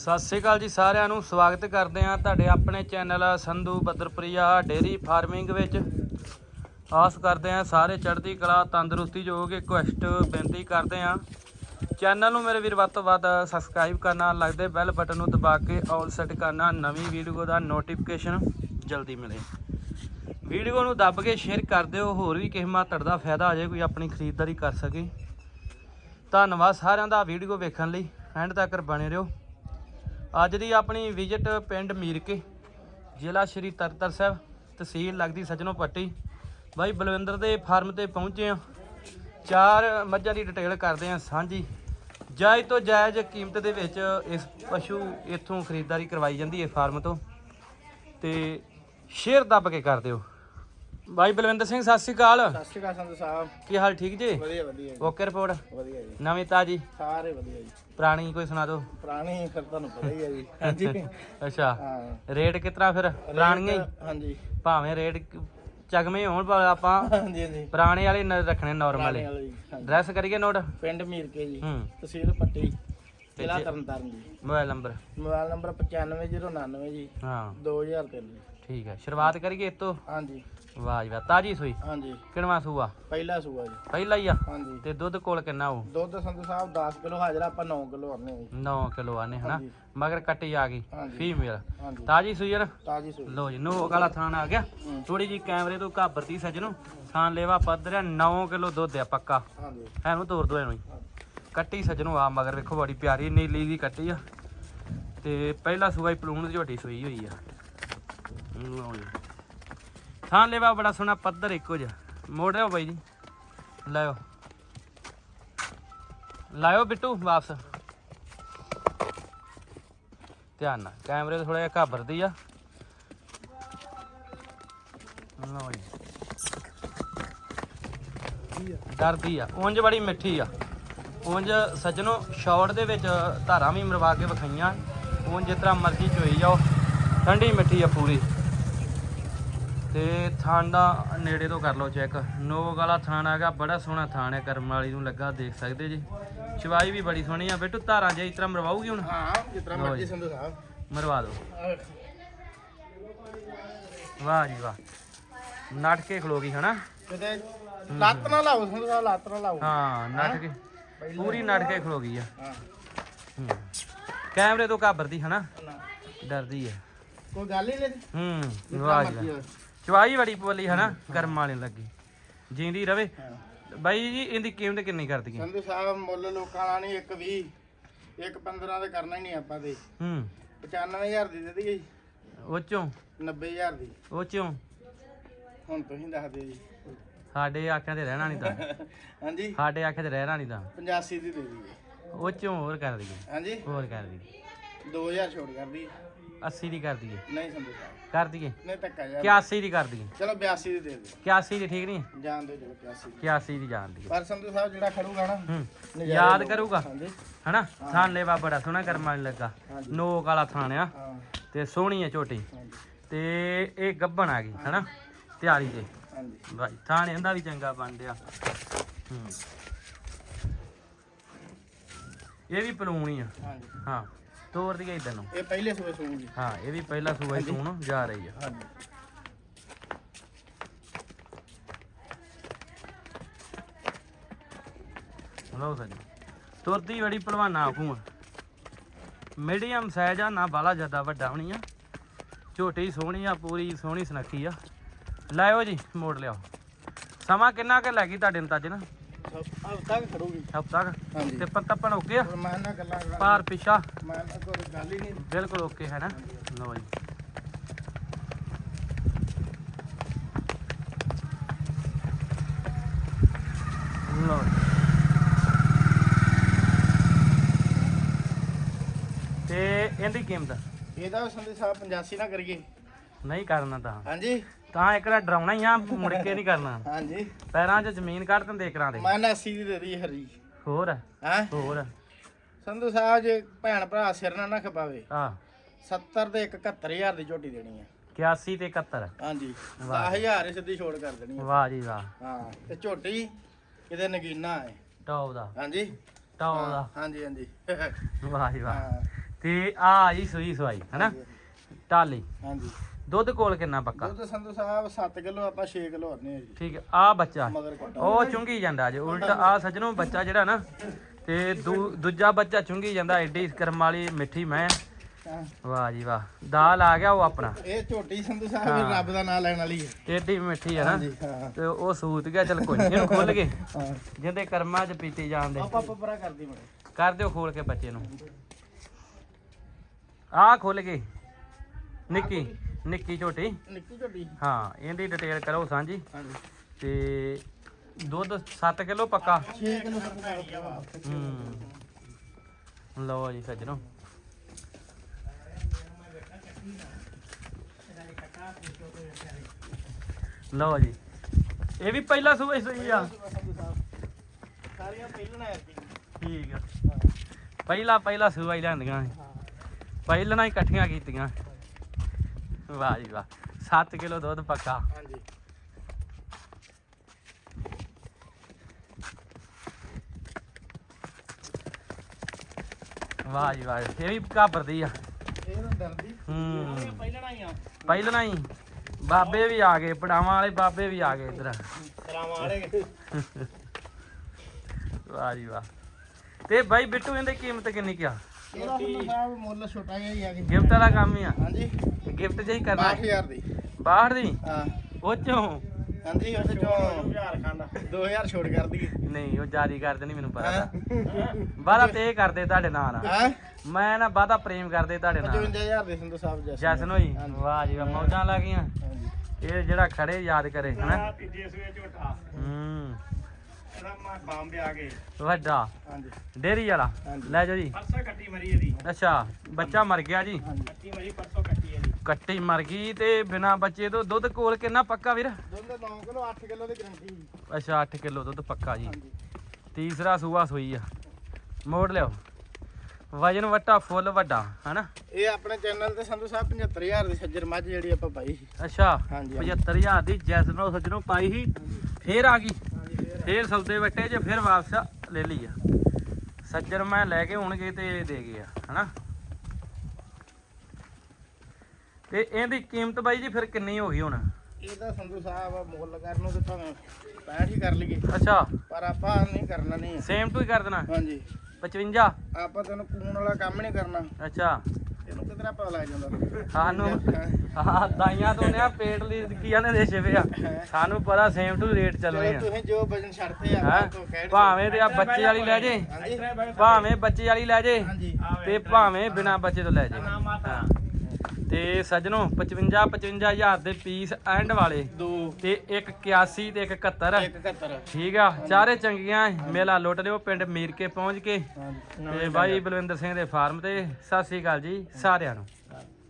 ਸਤਿ ਸ੍ਰੀ ਅਕਾਲ ਜੀ ਸਾਰਿਆਂ ਨੂੰ, ਸਵਾਗਤ ਕਰਦੇ ਹਾਂ ਤੁਹਾਡੇ ਆਪਣੇ ਚੈਨਲ ਸੰਧੂ ਬੱਦਰਪ੍ਰਿਆ ਡੇਰੀ ਫਾਰਮਿੰਗ ਵਿੱਚ। ਆਸ ਕਰਦੇ ਹਾਂ ਸਾਰੇ ਚੜ੍ਹਦੀ ਕਲਾ, ਤੰਦਰੁਸਤੀ ਜੋਗ ਰਿਕੁਐਸਟ ਬੇਨਤੀ ਕਰਦੇ ਹਾਂ। ਚੈਨਲ ਨੂੰ ਮੇਰੇ ਵੀਰ ਵੱਧ ਤੋਂ ਵੱਧ ਸਬਸਕ੍ਰਾਈਬ ਕਰਨਾ, ਲੱਗਦੇ ਬੈਲ ਬਟਨ ਨੂੰ ਦਬਾ ਕੇ ਆਲ ਸੈੱਟ ਕਰਨਾ, ਨਵੀਂ ਵੀਡੀਓ ਦਾ ਨੋਟੀਫਿਕੇਸ਼ਨ ਜਲਦੀ ਮਿਲੇ। ਵੀਡੀਓ ਨੂੰ ਦੱਬ ਕੇ ਸ਼ੇਅਰ ਕਰ ਦਿਓ, ਹੋਰ ਵੀ ਕਿਸੇ ਮਾਤੜ ਦਾ ਫਾਇਦਾ ਆ ਜਾਏ ਕੋਈ ਆਪਣੀ ਖਰੀਦਦਾਰੀ ਕਰ ਸਕੇ। ਧੰਨਵਾਦ ਸਾਰਿਆਂ ਦਾ ਵੀਡੀਓ ਵੇਖਣ ਲਈ, ਐਂਡ ਤੱਕ ਬਣੇ ਰਹੋ। ਅੱਜ ਦੀ ਆਪਣੀ ਵਿਜ਼ਿਟ ਪਿੰਡ ਮੀਰਕੇ, ਜ਼ਿਲ੍ਹਾ ਸ਼੍ਰੀ ਤਰਤਰ ਸਾਹਿਬ, ਤਹਿਸੀਲ ਲੱਗਦੀ ਸਜਣੋ ਪੱਟੀ। ਬਾਈ ਬਲਵਿੰਦਰ ਦੇ ਫਾਰਮ ਤੇ ਪਹੁੰਚੇ ਆ ਚਾਰ ਮੱਝਾਂ ਦੀ ਡਿਟੇਲ ਕਰਦੇ ਆ ਸਾਂਝੀ। ਜਾਇਜ਼ ਤੋਂ ਜਾਇਜ਼ ਕੀਮਤ ਦੇ ਵਿੱਚ ਇਸ ਪਸ਼ੂ ਇੱਥੋਂ ਖਰੀਦਦਾਰੀ ਕਰਵਾਈ ਜਾਂਦੀ ਹੈ ਫਾਰਮ ਤੋਂ। ਤੇ ਸ਼ੇਅਰ ਦੱਬ ਕੇ ਕਰ ਦਿਓ। ਬਾਈ ਬਲਵਿੰਦਰ ਸਿੰਘ ਸਤਿ ਸ਼੍ਰੀ ਅਕਾਲ। ਸਤਿ ਸ਼੍ਰੀ ਅਕਾਲ ਸੰਧੂ ਸਾਹਿਬ। ਕੀ ਹਾਲ ਠੀਕ ਜੀ? ਵਧੀਆ ਵਧੀਆ ਜੀ। ਓਕੇ ਰਿਪੋਰਟ ਵਧੀਆ ਜੀ। ਨਵੀਂ ਤਾਜੀ। ਸਾਰੇ ਵਧੀਆ ਜੀ। ਪੁਰਾਣੀ ਕੋਈ ਸੁਣਾ ਦਿਓ। ਪੁਰਾਣੀ ਫਿਰ ਤੁਹਾਨੂੰ ਪਤਾ ਹੀ ਹੈ ਜੀ। ਹਾਂਜੀ। ਅੱਛਾ। ਹਾਂ। ਰੇਟ ਕਿਤਨਾ ਫਿਰ? ਪੁਰਾਣੀਆਂ ਹੀ? ਹਾਂਜੀ। ਭਾਵੇਂ ਰੇਟ ਚਗਮੇ ਹੋਣ ਪਰ ਆਪਾਂ ਹਾਂਜੀ ਹਾਂਜੀ। ਪੁਰਾਣੇ ਵਾਲੇ ਨ- ਰੱਖਣੇ ਨਾਰਮਲ ਪੁਰਾਣੇ ਵਾਲੇ ਜੀ ਹਾਂਜੀ। ਡਰੈਸ ਕਰੀਏ ਨੋਟ? ਪਿੰਡ ਮੀਰਕੇ ਜੀ। ਹੂੰ। ਤਹਿਸੀਲ ਪੱਟੀ। ਜ਼ਿਲ੍ਹਾ ਜੀ- ਤਰਨਤਾਰਨ ਜੀ। Mobile number? ਮੋਬਾਈਲ ਨੰਬਰ 9599 ਜੀ। ਹਾਂ। 2003 ਜੀ। ਠੀਕ ਹੈ। ਸ਼ੁਰੂਆਤ ਕਰੀਏ ਇਹ ਤੋਂ? ਹਾਂਜੀ। ਵਾਹ ਜੀ ਵਾਹ ਤਾਜੀ ਸੂਈ। ਹਾਂਜੀ। ਕਿਣਵਾ ਸੂਆ? ਪਹਿਲਾ ਸੂਆ ਜੀ। ਪਹਿਲਾ ਹੀ ਆ? ਹਾਂਜੀ। ਤੇ ਦੁੱਧ ਕੋਲ ਕਿੰਨਾ ਉਹ ਦੁੱਧ ਸੰਧੂ ਸਾਹਿਬ 10 ਕਿਲੋ ਹਾਜ਼ਰ ਆਪਾਂ 9 ਕਿਲੋ ਆਨੇ ਜੀ। 9 ਕਿਲੋ ਆਨੇ ਹਨਾ। ਮਗਰ ਕੱਟੀ ਆ ਗਈ ਫੀਮੇਲ ਤਾਜੀ ਸੂਈ ਨਾ? ਤਾਜੀ ਸੂਈ। ਲੋ ਜੀ ਨੋ ਵਾਲਾ ਥਾਣ ਆ ਗਿਆ। ਥੋੜੀ ਜੀ ਕੈਮਰੇ ਤੋਂ ਘਾਬਰਤੀ ਸੱਜਣੋ। ਥਾਣ ਲੈਵਾ ਪੱਧਰਿਆ 9 ਕਿਲੋ ਦੁੱਧ ਆ ਪੱਕਾ। ਹਾਂਜੀ। ਐਨੂੰ ਤੋਰ ਦੋ ਇਹਨੂੰ ਹੀ। ਕੱਟੀ ਸੱਜਣੋ ਆ, ਮਗਰ ਵੇਖੋ ਬੜੀ ਪਿਆਰੀ ਨੀਲੀ ਦੀ ਕੱਟੀ ਆ। ਤੇ ਪਹਿਲਾ ਸੂਆ ਹੀ ਪਲੂਣ ਦੀ ਝੋਟੀ ਸੂਈ ਹੋਈ ਆ। ਲਓ ਜੀ। ਥਾਂ ਲੈਵਾ ਬੜਾ ਸੋਹਣਾ ਪੱਧਰ ਇੱਕੋ ਜਿਹਾ। ਮੋੜ ਬਾਈ ਜੀ? ਲਾਇਓ। ਲਾਇਓ ਬਿੱਟੂ, ਵਾਪਸ। ਧਿਆਨ ਨਾਲ, ਕੈਮਰੇ ਤੋਂ ਥੋੜਾ ਜਿਹਾ ਘਾਬਰਦੀ ਆ। ਲਓ ਜੀ। ਡਰਦੀ ਆ, ਉਂਝ ਬੜੀ ਮਿੱਠੀ ਆ। ਉਂਝ ਸੱਜਣੋ ਸ਼ਾਰਟ ਦੇ ਵਿੱਚ ਧਾਰਾਂ ਵੀ ਮਰਵਾ ਕੇ ਵਿਖਾਈਆਂ। ਉਂਝ ਜਿਸ ਤਰ੍ਹਾਂ ਮਰਜ਼ੀ ਚੋਈ ਜਾਓ। ਠੰਡੀ ਮਿੱਠੀ ਆ ਪੂਰੀ। ਤੇ ਥਾਣ ਦਾ ਨੇੜੇ ਤੋਂ ਕਰ ਲਓ ਚੈੱਕ। ਨੋਕ ਵਾਲਾ ਥਾਣ ਹੈਗਾ ਬੜਾ ਸੋਹਣਾ ਥਾਣ ਹੈ। ਕਰਮ ਵਾਲੀ ਨੂੰ ਲੱਗਾ ਦੇਖ ਸਕਦੇ ਜੀ। ਚਵਾਈ ਵੀ ਬੜੀ ਸੋਹਣੀ ਆ। ਬੇਟੂ ਧਾਰਾਂ ਜੇ ਇਸ ਤਰ੍ਹਾਂ ਮਰਵਾਉਗੀ ਹੁਣ? ਹਾਂ ਜਿਸ ਤਰ੍ਹਾਂ ਲਓ ਮਰਜ਼ੀ ਜੀ। ਸੰਧੂ ਸਾਹਿਬ। ਮਰਵਾ ਦਿਓ। ਵਾਹ ਜੀ ਵਾਹ। ਨੱਠ ਕੇ ਖਲੋ ਗਈ ਹਨਾ? ਕਿਤੇ ਲੱਤ ਨਾ ਲਾਓ ਸੰਧੂ ਸਾਹਿਬ ਲੱਤ ਨਾ ਲਾਓ। ਹਾਂ ਕੇ। ਪੂਰੀ ਕੇ ਖਲੋ ਗਈ ਆ। ਹਾਂ। ਕੈਮਰੇ ਤੋਂ ਘਾਬਰਦੀ ਹਨਾ। ਡਰਦੀ ਹੈ ਕੋਈ ਗੱਲ ਹੀ ਨਹੀਂ। ਹੂੰ ਵਾਹ। ਚਵਾਈ ਬੜੀ ਪੋਲੀ ਹਨਾ? ਕਰਮ ਵਾਲੀ ਲੱਗੀ। ਜਿੰਦੀ ਰਵੇ। ਬਾਈ ਜੀ ਇਹਦੀ ਕੀਮਤ ਕਿੰਨੀ ਕਰ ਦਈਏ ਸੰਧੂ ਸਾਹਿਬ ਮੁੱਲ ਲੋਕਾਂ ਦਾ ਨਹੀਂ ਇੱਕ 20 ਇੱਕ 15 ਤੇ ਕਰਨਾ ਹੀ ਨਹੀਂ ਆਪਾਂ ਤੇ। ਹੂੰ। 95000 ਦੀ ਦੇ ਦਈਏ ਜੀ, ਉਹ ਚੋਂ? 90000 ਦੀ। ਉਹ ਚੋਂ? ਹੁਣ ਤੁਸੀਂ ਦੱਸ ਦਿਓ ਜੀ। ਸਾਡੇ ਆਖਿਆਂ ਤੇ ਰਹਿਣਾ ਨਹੀਂ ਤਾਂ। ਹਾਂਜੀ। ਸਾਡੇ ਆਖਿਆਂ ਤੇ ਰਹਿਣਾ ਨਹੀਂ ਤਾਂ। 85 ਦੀ ਦੇ ਦਈਏ। ਉਹ ਚੋਂ ਹੋਰ ਕਰ ਦਈਏ। ਹਾਂਜੀ। ਹੋਰ ਕਰ ਦਈਏ। 2000 ਛੋੜ ਕਰ ਦੀ 80 ਦੀ ਕਰ ਦਈਏ। ਨਹੀਂ ਸਾਹਿਬ ਕਰ ਦਈਏ। ਨਹੀਂ ਧੱਕਾ ਯਾਰ। 81 ਦੀ ਕਰ ਦਈਏ। ਚਲੋ 82 ਦੀ ਦੇ ਦਿਓ। 81 ਦੀ ਠੀਕ ਨਹੀਂ ਜਾਣ ਦਿਓ ਚਲੋ 82 ਦੀ। 81 ਦੀ ਜਾਣ ਪਰ ਸੰਧੂ ਸਾਹਿਬ ਜਿਹੜਾ ਖੜੂਗਾ ਨਾ ਹੂੰ। ਯਾਦ। ਕਰੂਗਾ। ਹਨਾ? ਥਾਣ ਲੈਵਾ ਬੜਾ ਸੋਹਣਾ ਕਰਮਾਂ ਲੱਗਾ। ਨੋਕ ਵਾਲਾ ਆ। ਹਾਂ। ਤੇ ਸੋਹਣੀ ਝੋਟੀ ਹਾਂਜੀ। ਤੇ ਇਹ ਗੱਬਣ ਆ ਗਈ ਹਨਾ? ਤਿਆਰੀ ਤੇ। ਹਾਂਜੀ। ਭਾਈ ਥਾਣ ਇਹਦਾ ਵੀ ਚੰਗਾ ਬਣ ਡਿਆ ਹੂੰ। ਇਹ ਵੀ ਪਲੂਣੀ ਆ। ਹਾਂਜੀ। ਹਾਂ ਤੋਰ ਦੀ ਇਦਾਂ ਨੂੰ। ਇਹ ਪਹਿਲੇ ਸੂਏ ਸੂਣ ਜੀ। ਹਾਂ ਇਹ ਵੀ ਪਹਿਲਾ ਸੂਆ ਹੀ ਸੂਣ ਜਾ ਰਹੀ ਆ। ਹਾਂਜੀ। ਲਓ ਸੱਜੀ ਤੁਰਦੀ ਬੜੀ ਭਲਵਾਨਾ ਆਖੂ ਮੀਡੀਅਮ ਸਾਈਜ਼ ਆ ਨਾ ਬਾਲਾ ਜ਼ਿਆਦਾ ਵੱਡਾ ਹੋਣੀ ਆ। ਝੋਟੀ ਸੋਹਣੀ ਆ ਪੂਰੀ ਸੋਹਣੀ ਸੁਨੱਖੀ ਆ। ਲਾਇਓ ਜੀ ਮੋੜ ਲਿਆਓ। ਸਮਾਂ ਕਿੰਨਾ ਕੁ ਲੱਗੀ ਤੁਹਾਡੇ ਅੰਦਾਜ਼ੇ ਨਾਲ? ਹਫਤਾ ਤੱਕ ਖੜੂਗੀ। ਹਫਤਾ ਹਾਂਜੀ। ਤੇ ਪੱਤਪਣ ਓਕੇ ਆ? ਪਰ ਮੈਂ ਨਾ ਗੱਲਾਂ ਕਰਾਂ ਪਾਰ ਪਿਛਾ। ਮੈਂ ਨਾ ਕੋਈ ਗੱਲ ਹੀ ਨਹੀਂ। ਬਿਲਕੁਲ ਓਕੇ ਹੈ ਨਾ? ਲਓ ਜੀ। ਲਓ ਜੀ। ਤੇ ਇਹਦੀ ਕੀਮਤ? ਇਹਦਾ ਸੰਧੂ ਸਾਹਿਬ 85 ਨਾ ਕਰੀਏ। ਨਹੀਂ ਕਰਨਾ ਤਾਂ। ਹਾਂਜੀ। ਤਾਂ ਇੱਕ ਦਾ ਡਰਾਉਣਾ ਹੀ ਆ ਮੁੜ ਕੇ ਨਹੀਂ ਕਰਨਾ। ਹਾਂਜੀ। ਪੈਰਾਂ 'ਚ ਜ਼ਮੀਨ ਕੱਢ ਦਿੰਦੇ ਇਕਰਾਂ ਦੇ। ਮੈਂ ਨਾ 80 ਦੀ ਦੇ ਦਈ ਹਰੀ। ਹੋਰ? ਹੈ? ਹੋਰ? ਸੰਧੂ ਸਾਹਿਬ ਜੇ ਭੈਣ ਭਰਾ ਸਿਰ ਨਾ ਨਾ ਖਪਾਵੇ ਆ 70 ਤੇ 71000 ਦੀ ਝੋਟੀ ਦੇਣੀ ਆ। 81 ਤੇ 71 ਹਾਂਜੀ। ਵਾਹ। 10000 ਹੀ ਸਿੱਧੀ ਛੋੜ ਕਰ ਦੇਣੀ ਆ। ਵਾਹ ਜੀ ਵਾਹ। ਹਾਂ ਤੇ ਝੋਟੀ ਕਿਤੇ ਨਗੀਨਾ ਹੈ। ਟੌਪ ਦਾ। ਹਾਂਜੀ। ਟੌਪ ਦਾ। ਹਾਂਜੀ ਹਾਂਜੀ। ਵਾਹ ਜੀ ਵਾਹ। ਹਾਂ। ਤੇ ਆ ਆਈ ਸੂਈ ਸਵਾਈ ਹਨਾ? ਟਾਲੀ ਹਾਂਜੀ। ਦੁੱਧ ਕੋਲ ਕਿੰਨਾ ਪੱਕਾ? ਦੁੱਧ ਸੰਧੂ ਸਾਹਿਬ 7 ਕਿਲੋ ਆਪਾਂ 6 ਕਿਲੋ ਹਰਨੇ ਆ ਜੀ। ਠੀਕ ਹੈ ਆ ਬੱਚਾ। ਮਗਰ ਕੋਟਾ ਉਹ ਚੁੰਗੀ ਜਾਂਦਾ ਜੇ ਉਲਟ ਆ ਸੱਜਣੋ ਬੱਚਾ ਜਿਹੜਾ ਨਾ ਤੇ ਦੂ- ਦੂਜਾ ਬੱਚਾ ਚੁੰਗੀ ਜਾਂਦਾ ਐਡੀ ਕਰਮ ਵਾਲੀ ਮਿੱਠੀ ਮੈਂ। ਹਾਂ। ਵਾਹ ਜੀ ਵਾਹ ਦਾਲ ਆ ਗਿਆ ਉਹ ਆਪਣਾ। ਇਹ ਝੋਟੀ ਸੰਧੂ ਸਾਹਿਬ ਹਾਂ। ਰੱਬ ਦਾ ਨਾਮ ਲੈਣ ਵਾਲੀ ਹੈ। ਏਡੀ ਮਿੱਠੀ ਹੈ ਨਾ ਹਾਂਜੀ ਹਾਂ। ਤੇ ਉਹ ਸੂਤ ਗਿਆ ਚਲ ਕੋਈ ਨਹੀਂ ਖੁੱਲ ਗਏ ਹਾਂ। ਜਿੰਦੇ ਕਰਮਾਂ 'ਚ ਪੀਤੀ ਜਾਂਦੇ ਆਪਾਂ ਪਪਰਾ ਕਰਦੀ ਮੜੇ ਕਰ ਦਿਓ ਖੋਲ ਕੇ ਬੱਚੇ ਨੂੰ। ਆਹ ਖੁੱਲ ਗਈ ਨਿੱਕੀ। ਨਿੱਕੀ ਝੋਟੀ? ਨਿੱਕੀ ਝੋਟੀ। ਹਾਂ ਇਹਦੀ ਡਿਟੇਲ ਕਰੋ ਸਾਂਝੀ। ਹਾਂਜੀ। ਤੇ ਦੁੱਧ 7 ਕਿਲੋ ਪੱਕਾ? 6 ਕਿਲੋ ਹੂੰ। ਲਓ ਜੀ ਸੱਜਣੋ। ਲਓ ਜੀ। ਇਹ ਵੀ ਪਹਿਲਾ ਸੂਬਾ ਸਹੀ ਆ? ਸਾਰੀਆਂ ਪਹਿਲਣਾ ਠੀਕ ਆ। ਪਹਿਲਾ ਪਹਿਲਾ ਸੂਬਾ ਹੀ ਲੈਂਦੀਆਂ ਸੀ। ਪਹਿਲਾਂ ਹੀ ਇਕੱਠੀਆਂ ਕੀਤੀਆਂ। ਵਾਹ ਜੀ ਵਾਹ। 7 ਕਿਲੋ ਦੁੱਧ ਪੱਕਾ। ਹਾਂਜੀ। ਵਾਹ ਜੀ ਵਾਹ ਇਹ ਵੀ ਘਾਬਰਦੀ ਆ। ਇਹ ਤਾਂ ਡਰਦੀ। ਹੂੰ। ਪਹਿਲਣਾ ਹੀ ਆ। ਪਹਿਲਾਂ ਹੀ। ਬਾਬੇ ਵੀ ਆ ਗਏ ਪੜਾਵਾਂ ਵਾਲੇ ਬਾਬੇ ਵੀ ਆ ਗਏ ਇਧਰ। ਵਾਲੇ ਵਾਹ ਜੀ ਵਾਹ। ਤੇ ਬਾਈ ਬਿੱਟੂ ਇਹਦੀ ਕੀਮਤ ਕਿੰਨੀ ਕਿਆ ਇਹਦਾ ਸੰਧੂ ਸਾਹਿਬ ਮੁੱਲ ਛੋਟਾ ਜਿਹਾ ਹੀ ਆ ਜੀ। ਗਿਫਟ ਵਾਲਾ ਕੰਮ ਹੀ ਆ। ਹਾਂਜੀ। ਗਿਫਟ ਜਿਹੀ ਕਰਨਾ। 8000 ਦੀ। ਬਾਹਰ ਦੀ? ਹਾਂ। ਉਹ ਚੋਂ? ਹਾਂਜੀ ਉਹਦੇ ਚੋਂ 2000 ਖਾਂਦਾ 2000 ਛੋੜ ਕਰ ਦੀ ਨਹੀਂ ਉਹ ਜਾਰੀ ਕਰ ਦੇਣੀ ਮੈਨੂੰ ਪਤਾ ਵਾਦਾ ਤੇ ਇਹ ਕਰਦੇ ਤੁਹਾਡੇ ਨਾਲ। ਹੈ? ਮੈਂ ਨਾ ਵਾਦਾ ਪ੍ਰੇਮ ਕਰਦੇ ਤੁਹਾਡੇ ਨਾਲ। 55000 ਦੇ ਸੰਧੂ ਸਾਹਿਬ ਜੈਸ ਜਸਨ ਹੋਈ? ਵਾਹ ਜੀ ਮੌਜਾਂ ਲੱਗੀਆਂ ਹਾਂਜੀ। ਇਹ ਜਿਹੜਾ ਖੜੇ ਯਾਦ ਕਰੇ ਹਨਾ? ਤੀਜੇ ਸੂਏ ਝੋਟਾ ਹੂੰ। ਇਹਦਾ ਮੈਂ ਬਾਂਬੇ ਆ ਗਏ। ਵੱਡਾ। ਹਾਂਜੀ। ਡੇਰੀ ਵਾਲਾ। ਹਾਂਜੀ। ਲੈ ਜਾਓ ਜੀ। ਪਰਸੋਂ ਕੱਟੀ ਮਰੀ ਇਹਦੀ। ਅੱਛਾ ਬੱਚਾ ਮਰ ਗਿਆ ਜੀ। ਹਾਂਜੀ। ਕੱਟੀ ਮਰੀ ਪਰਸੋਂ ਕੱਟੀ ਇਹਦੀ। ਕੱਟੀ ਮਰ ਗਈ ਤੇ ਬਿਨਾ ਬੱਚੇ ਤੋਂ ਦੁੱਧ ਕੋਲ ਕਿੰਨਾ ਪੱਕਾ ਵੀਰ? ਦੁੱਧ 9 ਕਿਲੋ 8 ਕਿਲੋ ਦੀ ਗਰੰਟੀ ਅੱਛਾ 8 ਕਿਲੋ ਦੁੱਧ ਪੱਕਾ ਜੀ। ਹਾਂਜੀ। ਤੀਸਰਾ ਸੂਆ ਸੂਈ ਆ। ਮੋੜ ਲਿਓ। ਵਜਨ ਵੱਟਾ ਫੁੱਲ ਵੱਡਾ ਹਨਾ? ਇਹ ਆਪਣੇ ਚੈਨਲ ਤੇ ਸੰਧੂ ਸਾਹਿਬ 75000 ਦੀ ਸੱਜਰ ਮੱਝ ਜਿਹੜੀ ਆਪਾਂ ਪਾਈ ਸੀ। ਅੱਛਾ ਹਾਂਜੀ, ਹਾਂਜੀ। 75000 ਦੀ ਜੈਸਨੋ ਸੱਜਣੋਂ ਪਾਈ ਸੀ। ਫੇਰ ਆ ਗਈ। ਫੇਰ ਸੌਦੇ ਵੱਟੇ ਜੇ ਫਿਰ ਵਾਪਸ ਲੈ ਲਈ ਆ। ਸੱਜਰ ਮੈਂ ਲੈ ਕੇ ਹੋਣਗੇ ਤੇ ਦੇ ਗਏ ਆ ਹਨਾ? ਤੇ ਇਹਦੀ ਕੀਮਤ ਬਾਈ ਜੀ ਫਿਰ ਕਿੰਨੀ ਹੋ ਗਈ ਹੁਣ? ਇਹਦਾ ਸੰਧੂ ਸਾਹਿਬ ਮੁੱਲ ਕਰਨ ਨੂੰ ਤੇ ਭਾਵੇਂ 65 ਹੀ ਕਰ ਲਈਏ। ਅੱਛਾ। ਪਰ ਆਪਾਂ ਨਹੀਂ ਕਰਨਾ ਨਹੀਂ ਸੇਮ ਟੂ ਹੀ ਕਰ ਦੇਣਾ? ਹਾਂਜੀ। 55 ਆਪਾਂ ਤੈਨੂੰ ਕੂਣ ਵਾਲਾ ਕੰਮ ਨਹੀਂ ਕਰਨਾ। ਅੱਛਾ। ਤੈਨੂੰ ਕਿਧਰਾ ਪਤਾ ਲੱਗ ਜਾਂਦਾ। ਸਾਨੂੰ ਹਾਂ। ਦਾਈਆਂ ਤੋਂ ਨੇ ਪੇਟ ਲਈ ਕੀਆਂ ਨੇ ਸਾਨੂੰ ਪਤਾ ਸੇਮ ਟੂ ਰੇਟ ਚੱਲਣੇ ਚਲੋ ਆ। ਤੁਸੀਂ ਜੋ ਵਜਨ ਛੱਡਦੇ ਆ ਹੈਂ? ਆਪਾਂ ਤੋਂ ਕਹਿ ਭਾਵੇਂ ਤੇ ਆ ਬੱਚੇ ਵਾਲੀ ਲੈ ਜੇ। ਭਾਵੇਂ ਬੱਚੇ ਵਾਲੀ ਲੈ ਜੇ। ਹਾਂਜੀ। ਤੇ ਭਾਵੇਂ ਬਿਨਾ ਬੱਚੇ ਤੋਂ ਲੈ ਜੇ। ਤੇ ਸੱਜਣੋ 55 55000 ਦੇ ਪੀਸ ਐਂਡ ਵਾਲੇ ਦੋ। ਤੇ ਇੱਕ 81 ਤੇ ਇੱਕ 71 ਇੱਕ 71 ਠੀਕ ਆ? ਚਾਰੇ ਚੰਗੀਆਂ ਮੇਲਾ ਲੁੱਟ ਲਿਓ ਪਿੰਡ ਮੀਰ ਕੇ ਪਹੁੰਚ ਕੇ ਤੇ ਬਾਈ ਬਲਵਿੰਦਰ ਸਿੰਘ ਦੇ ਫਾਰਮ ਤੇ ਸਤਿ ਸ੍ਰੀ ਅਕਾਲ ਜੀ ਸਾਰਿਆਂ ਨੂੰ।